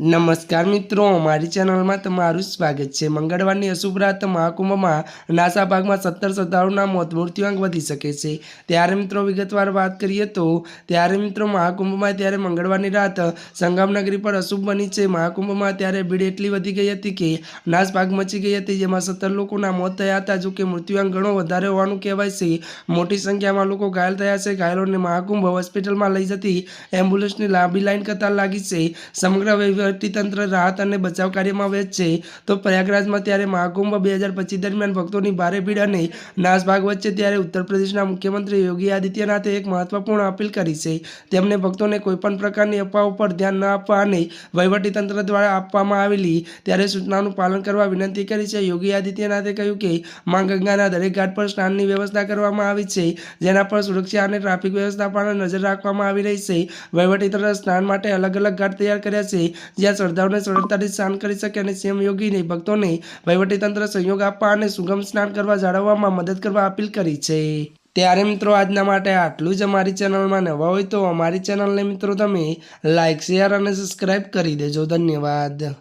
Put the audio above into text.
નમસ્કાર મિત્રો, મારી ચેનલમાં તમારું સ્વાગત છે. મંગળવારની અશુભ રાત મહાકુંભમાં નાસા ભાગમાં સત્તર શ્રદ્ધાળુના મોત મૃત્યુઆંક વધી શકે છે. ત્યારે મિત્રો, વિગતવાર વાત કરીએ તો, ત્યારે મિત્રો, મહાકુંભમાં ત્યારે મંગળવારની રાત સંગમનગરી પર અશુભ બની છે. મહાકુંભમાં ત્યારે ભીડ એટલી વધી ગઈ હતી કે નાસ ભાગ મચી ગઈ હતી, જેમાં સત્તર લોકોના મોત થયા હતા. જો કે મૃત્યુઆંક ઘણો વધારે હોવાનું કહેવાય છે. મોટી સંખ્યામાં લોકો ઘાયલ થયા છે. ઘાયલોને મહાકુંભ હોસ્પિટલમાં લઈ જતી એમ્બ્યુલન્સની લાંબી લાઈન કતાર લાગી છે. સમગ્ર વહીવટીતંત્ર રાહત અને બચાવ કાર્યમાં વ્યસ્ત છે. તો પ્રયાગરાજમાં ત્યારે મહાકુંભ બે હજાર પચીસ દરમિયાન ભક્તોની ભારે ભીડ અને નાસભાગ વચ્ચે ત્યારે ઉત્તર પ્રદેશના મુખ્યમંત્રી યોગી આદિત્યનાથે એક મહત્વપૂર્ણ અપીલ કરી છે. તેમણે ભક્તોને કોઈપણ પ્રકારની અફવાઓ પર ધ્યાન ન આપવા અને વહીવટીતંત્ર દ્વારા આપવામાં આવેલી ત્યારે સૂચનાનું પાલન કરવા વિનંતી કરી છે. યોગી આદિત્યનાથે કહ્યું કે, મા ગંગાના દરેક ઘાટ પર સ્નાનની વ્યવસ્થા કરવામાં આવી છે, જેના પર સુરક્ષા અને ટ્રાફિક વ્યવસ્થા પર નજર રાખવામાં આવી રહી છે. વહીવટીતંત્ર સ્નાન માટે અલગ અલગ ઘાટ તૈયાર કર્યા છે જ્યાં શ્રદ્ધાળુને સરળતાથી સ્નાન કરી શકે અને સીએમ યોગીને ભક્તોને વહીવટીતંત્ર સહયોગ આપવા અને સુગમ સ્નાન કરવા જાળવવામાં મદદ કરવા અપીલ કરી છે. ત્યારે મિત્રો, આજના માટે આટલું જ અમારી ચેનલમાં નવા હોય તો અમારી ચેનલને મિત્રો તમે લાઇક શેર અને સબસ્ક્રાઈબ કરી દેજો. ધન્યવાદ.